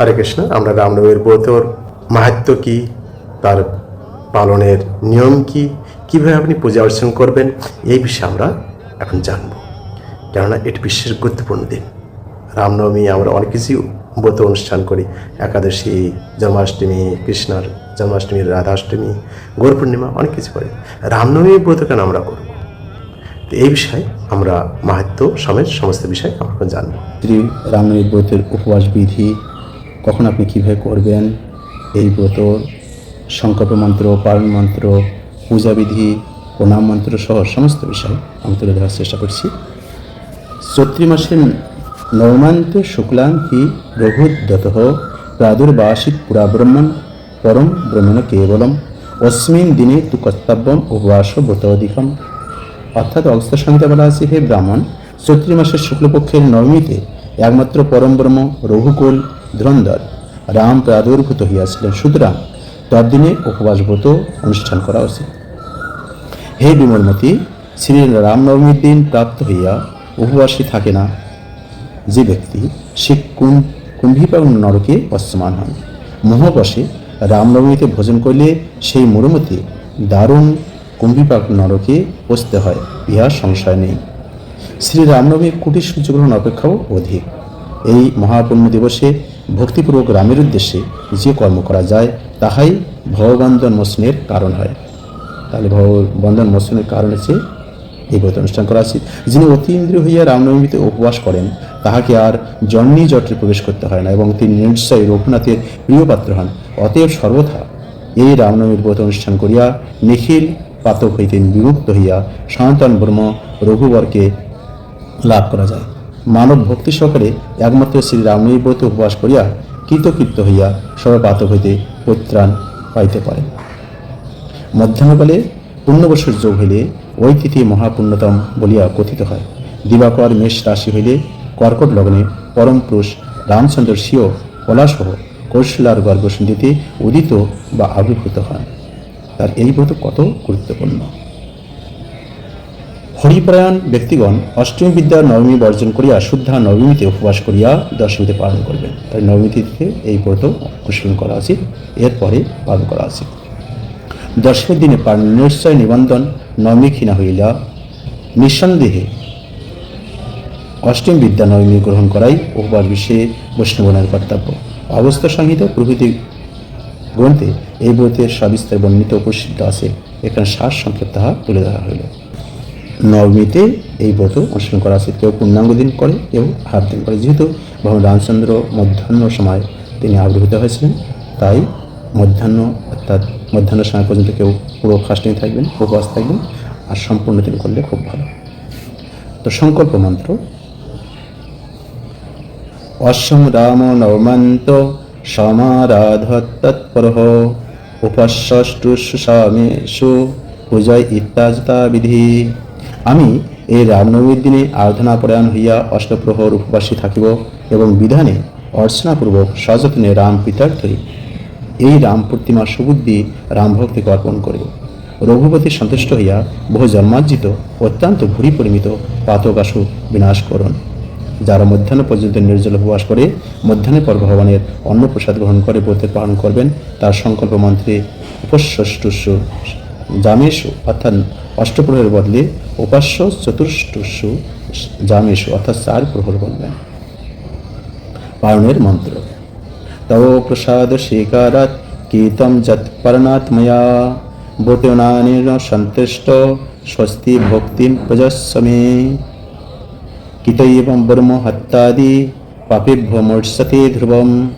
হরে কৃষ্ণ, আমরা রামনবমীর ব্রতর মাহাত্ম কি? তার পালনের নিয়ম কি? কীভাবে আপনি পূজা অর্চনা করবেন? এই বিষয়ে আমরা এখন জানব। কেননা এটি বিশ্বের গুরুত্বপূর্ণ দিন। রামনবমী আমরা অনেক কিছুই ব্রত অনুষ্ঠান করি। একাদশী, জন্মাষ্টমী, কৃষ্ণার জন্মাষ্টমী, রাধাষ্টমী, গৌর পূর্ণিমা, অনেক কিছু করি। রামনবমী ব্রত কেন আমরা করব? তো এই বিষয়ে আমরা মাহাত্ম সমেত সমস্ত বিষয় আমরা জানব। শ্রী রামনবমী ব্রতের উপবাস বিধি কখন আপনি কীভাবে করবেন? এই ব্রত, সংকল্প মন্ত্র, পালন মন্ত্র পূজাবিধি প্রণাম মন্ত্র সহ সমস্ত বিষয় আমি তুলে ধরার চেষ্টা করছি। চৈত্রী মাসের নবমান্তে শুক্লাং হি রঘুদত প্রাদুর্বাসিত পুরা ব্রহ্মণ পরম ব্রহ্মণ কেবলম। অস্মিন দিনে তু কর্তব্যম উপবাস ব্রতধিকম অর্থাৎ অগস্ত সংহিতা বলা আছে, হে ব্রাহ্মণ, চৈত্রী মাসের শুক্লপক্ষের নবমীতে একমাত্র পরম ব্রহ্ম রঘুকুল ধুরন্ধর। রাম প্রাদুর্ভূত হইয়াছিলেন, সুতরাং তদ্দিনে উপবাস ব্রত অনুষ্ঠান করা উচিত। হে বিমলমতি শ্রী রামনবমীর দিন প্রাপ্ত হইয়া উপবাসী থাকে না। যে ব্যক্তি সে কুম কুম্ভীপাক নরকে বর্তমান হন মোহবশে রামনবমীতে ভোজন করলে সেই মরুমতি দারুণ কুম্ভীপাক নরকে বসতে হয়, ইহা সংশয় নেই। শ্রী রামনবমীর কুটির সূর্যগ্রহণ অপেক্ষাও অধিক। এই মহাপুণ্য দিবসে ভক্তিপূর্বক রামের উদ্দেশ্যে যে কর্ম করা যায়, তাহাই ভগবন্ধন মোচনের কারণ হয়। তাহলে ভগবন্ধন মোচনের কারণ হচ্ছে এই ব্রত অনুষ্ঠান করা উচিত। যিনি অতি ইন্দ্রিয় হইয়া রামনবমীতে উপবাস করেন, তাহাকে আর জন্মী জটে প্রবেশ করতে হয় না এবং তিনি নিশ্চয়ই রঘুনাথের প্রিয় পাত্র হন। অতএব সর্বথা এই রামনবমীর ব্রত অনুষ্ঠান করিয়া নিখিল পাতক হইতে বিমুক্ত হইয়া সনাতন ব্রহ্ম রঘুবরকে লাভ করা যায়। মানব ভক্তি সহকারে একমাত্র শ্রী রামনবমী ব্রত উপবাস করিয়া কৃতকৃত্য হইয়া সর্বপাতক হইতে পরিত্রাণ পাইতে পারে। মধ্যাহ্নকালে পূর্ণবর্ষের যোগ হইলে ওই তিথি মহাপুণ্যতম বলিয়া কথিত হয়। দিবাকর মেষ রাশি হইলে কর্কট লগ্নে পরম পুরুষ রামচন্দ্র সিও কলাসহ কৌশলার গর্ভসন্ধিতে উদিত বা আবির্ভূত হন। তার এই ব্রত কত গুরুত্বপূর্ণ? হরিপরায়ণ ব্যক্তিগণ অষ্টমী বিদ্যার নবমী বর্জন করিয়া শুদ্ধা নবমীতে উপবাস করিয়া দশমীতে পালন করবেন। তাই নবমী তিথিতে এই ব্রত অনুশীলন করা উচিত, এরপরে পালন করা উচিত। দশমীর দিনে নিশ্চয় নিবন্ধন, নবমী ক্ষীণা হইলা নিঃসন্দেহে অষ্টম বিদ্যা নবমী গ্রহণ করাই উপবাস বিশ্বে বৈষ্ণবনের কর্তব্য। অবস্থ সংহিত প্রভৃতি গ্রন্থে এই ব্রতের সবিস্তার বর্ণিত উপস্থিত আছে। এখানে সার সংক্ষেপ তাহা তুলে ধরা হইল। নবমীতে এই ব্রত অনুশীলন করা উচিত কেউ পূর্ণাঙ্গ দিন করে, কেউ হাফ দিন করে। যেহেতু ভগবান রামচন্দ্র মধ্যাহ্ন সময় তিনি আবির্ভূত হয়েছিলেন, তাই মধ্যাহ্ন অর্থাৎ মধ্যাহ্ন সময় পর্যন্ত কেউ পুরো ফাস্টিং থাকবেন, উপবাস থাকবেন, আর সম্পূর্ণ দিন করলে খুব ভালো। তো সংকল্প মন্ত্র। অশ্বম রাম নবমন্ত সমারাধ তৎপর উপস্যষ্টুষু সামেষু পূজয় ইত্যাজতা বিধি। আমি এই রামনবমীর দিনে আরাধনাপরায়ণ হইয়া অষ্টপ্রহর উপবাসী থাকিব এবং বিধানে অর্চনাপূর্বক সযত্নে রাম পিতার্থে এই রাম প্রতিমা সুবুদ্ধি রাম ভক্তিকে অর্পণ করিব। রঘুপতি সন্তুষ্ট হইয়া বহু জন্মার্জিত, অত্যন্ত ভুরি পরিমিত পাতকাশু বিনাশ করুন। যারা মধ্যাহ্ন পর্যন্ত নির্জল উপবাস করে মধ্যাহ্নের পর ভগবানের অন্ন প্রসাদ গ্রহণ করে ব্রতের পালন করবেন, তার সংকল্প মন্ত্রে উপস্যষ্টুস্য জামেশু অর্থাৎ অষ্টপ্রহরের বদলে উপাস্য চতুর্ষ্টুস্যু জামেশু অর্থাৎ চার প্রহর বলবেন। পালনের মন্ত্র। তব প্রসাদ স্বীকারাত কীতম যৎপরণাৎ ময়া বোটনানেন সন্তুষ্ট স্বস্তি ভক্তিম প্রজস্মে কিতৈবং ব্রহ্ম হত্যাদি পাপেভ্য মোর্ষতে ধ্রুবম।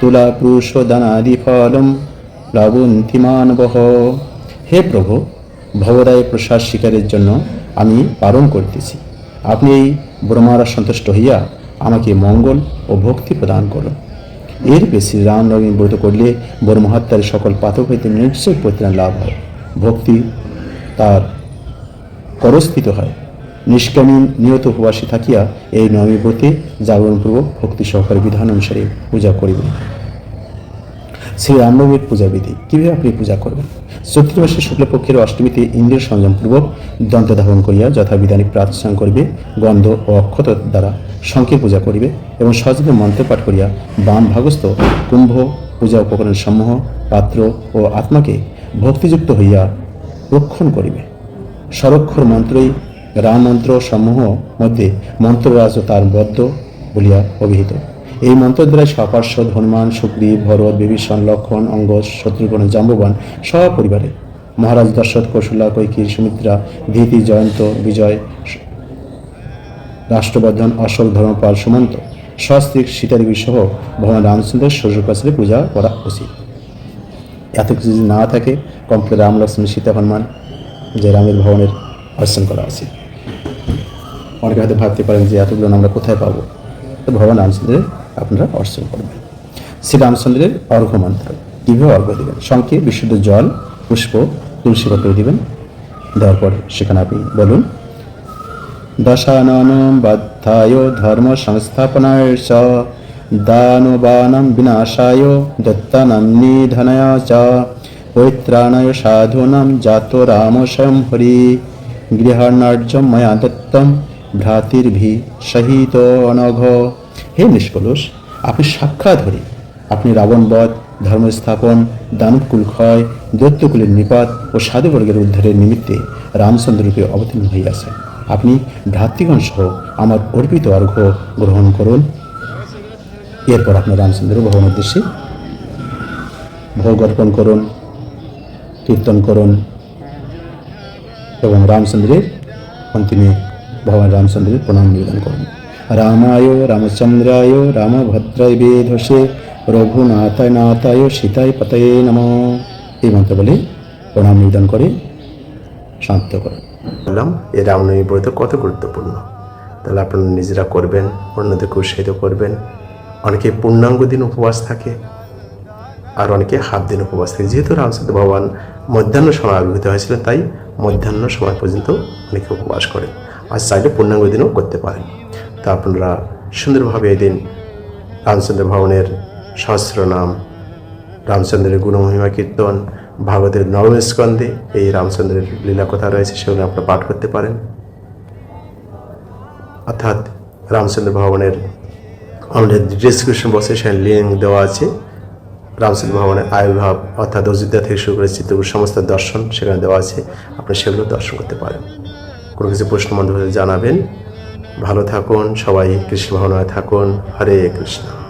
তুলা পুরুষদানাদি ফলম প্লাবন্তি মানবহ হে প্রভু, ভবদায় প্রসাদ শিকারের জন্য আমি পালন করতেছি। আপনি এই ব্রহ্মারা সন্তুষ্ট হইয়া আমাকে মঙ্গল ও ভক্তি প্রদান করুন। এর বেশি রামনবমী ব্রত করলে ব্রহ্মহত্যার সকল পাতক হইতে নিশ্চয় পরিত্রাণ লাভ হয়। ভক্তি তার করস্থিত হয়। নিষ্কামী নিয়ত উপবাসী থাকিয়া এই নবমী ব্রতে জাগরণপূর্বক ভক্তি সহকারে বিধান অনুসারে পূজা করিবেন। শ্রী রামনবমীর পূজা বিধি কীভাবে আপনি পূজা করবেন? চৈত্র মাসের শুক্লপক্ষের অষ্টমীতে ইন্দ্রিয় সংযমপূর্বক দন্ত ধারণ করিয়া যথাবিধানিক প্রার্থনা করিবে, গন্ধ ও অক্ষত দ্বারা শঙ্কের পূজা করিবে এবং সহজে মন্ত্র পাঠ করিয়া বাম ভাগস্থ কুম্ভ, পূজা উপকরণ সমূহ, পাত্র ও আত্মাকে ভক্তিযুক্ত হইয়া রক্ষণ করিবে। স্বরক্ষর মন্ত্রই রাম মন্ত্র সমূহ মধ্যে মন্ত্ররাজ ও তার বদ্ধ বলিয়া অভিহিত। এই মন্ত্র দ্বারা সপার্শ্বদ হনুমান সুগ্রীব ভরত, বিভীষণ, লক্ষণ অঙ্গ শত্রুঘ্ন, জাম্ববান সপরিবারে মহারাজ দশরথ কৌশলা, কৈকির, সুমিত্রা, ধীতি, জয়ন্ত, বিজয়, রাষ্ট্রবর্ধন, অশোক, ধর্মপাল, সুমন্ত সস্ত্রী সীতাদেবী সহ ভগবান রামচন্দ্রের শ্বশুরপাশে পূজা করা উচিত। এত কিছু যদি না থাকে কমপ্লে রাম, লক্ষ্মণ, সীতা, হনুমান, যে রামের ভবনের অর্চন করা উচিত। অনেকে হয়তো ভাবতে পারেন যে এতগুলো আমরা কোথায় পাবো? তো ভগবান রামচন্দ্রের আপনারা অর্চন করবেন। শ্রী রামচন্দ্রের অর্ঘ মন্ত্র। কীভাবে অর্ঘ দেবেন। সঙ্গে বিশুদ্ধ জল, পুষ্প, তুলসী পত্র দিবেন। দেওয়ার পর সেখানে আপনি বলুন, দশাননম বাধ্যায় ধর্ম সংস্থাপনায় চ, দানবানাম বিনাশায় দত্তানাম নিধনায় চ পবিত্রাণায় সাধুনাম জাত রাম স্বয়ং হরি, গৃহার্ণার্যম ময়া দত্তম ভ্রাতৃভি সহিত অনঘ। হে নিষ্কলস আপনি সাক্ষাৎ হরি আপনি রাবণবধ ধর্মস্থাপন দানবকুল ক্ষয় দৈত্যকুলের নিপাত ও সাধুবর্গের উদ্ধারের নিমিত্তে রামচন্দ্ররূপে অবতীর্ণ হইয়াছেন। আপনি ভ্রাতৃগণ সহ আমার অর্পিত অর্ঘ্য গ্রহণ করুন। এরপর আপনার রামচন্দ্র ভবন উদ্দেশ্যে ভোগ অর্পণ করুন, কীর্তন করুন এবং রামচন্দ্রের অন্তিমে ভগবান রামচন্দ্রের প্রণাম নিবেদন করুন। রামায় রামচন্দ্রায় রামভদ্রায় বেধসে রঘুনাথায় নাথায় সীতায় পতয়ে নম এই মন্ত্র বলে প্রণাম নিবেদন করে শান্ত করুন। বললাম, এই রামনবমী ব্রত কত গুরুত্বপূর্ণ? তাহলে আপনারা নিজেরা করবেন অন্যদেরকে উৎসাহিত করবেন। অনেকে পূর্ণাঙ্গ দিন উপবাস থাকে, আর অনেকে হাফ দিন উপবাস থাকে। যেহেতু রামচন্দ্র ভগবান মধ্যাহ্ন সময় আবির্ভূত হয়েছিলেন, তাই মধ্যাহ্ন সময় পর্যন্ত অনেকে উপবাস করে আর চাইলে পূর্ণাঙ্গ দিনও করতে পারেন। তা আপনারা সুন্দরভাবে এই দিন রামচন্দ্র ভবনের সহস্র নাম, রামচন্দ্রের গুণমহিমা কীর্তন, ভাগবতের নবম স্কন্ধে এই রামচন্দ্রের লীলা কথা রয়েছে, সেগুলো আপনারা পাঠ করতে পারেন। অর্থাৎ রামচন্দ্র ভবনের আমাদের ডিসক্রিপশন বক্সে সেখানে লিঙ্ক দেওয়া আছে। রামচন্দ্র ভবনের আবির্ভাব অর্থাৎ অযোধ্যা থেকে শুরু করে চিত্রকূট সমস্ত দর্শন সেখানে দেওয়া আছে। আপনি সেগুলো দর্শন করতে পারেন। কোনো কিছু প্রশ্ন জানাবেন। ভালো থাকুন সবাই কৃষ্ণ ভাবনায় থাকুন। হরে কৃষ্ণ।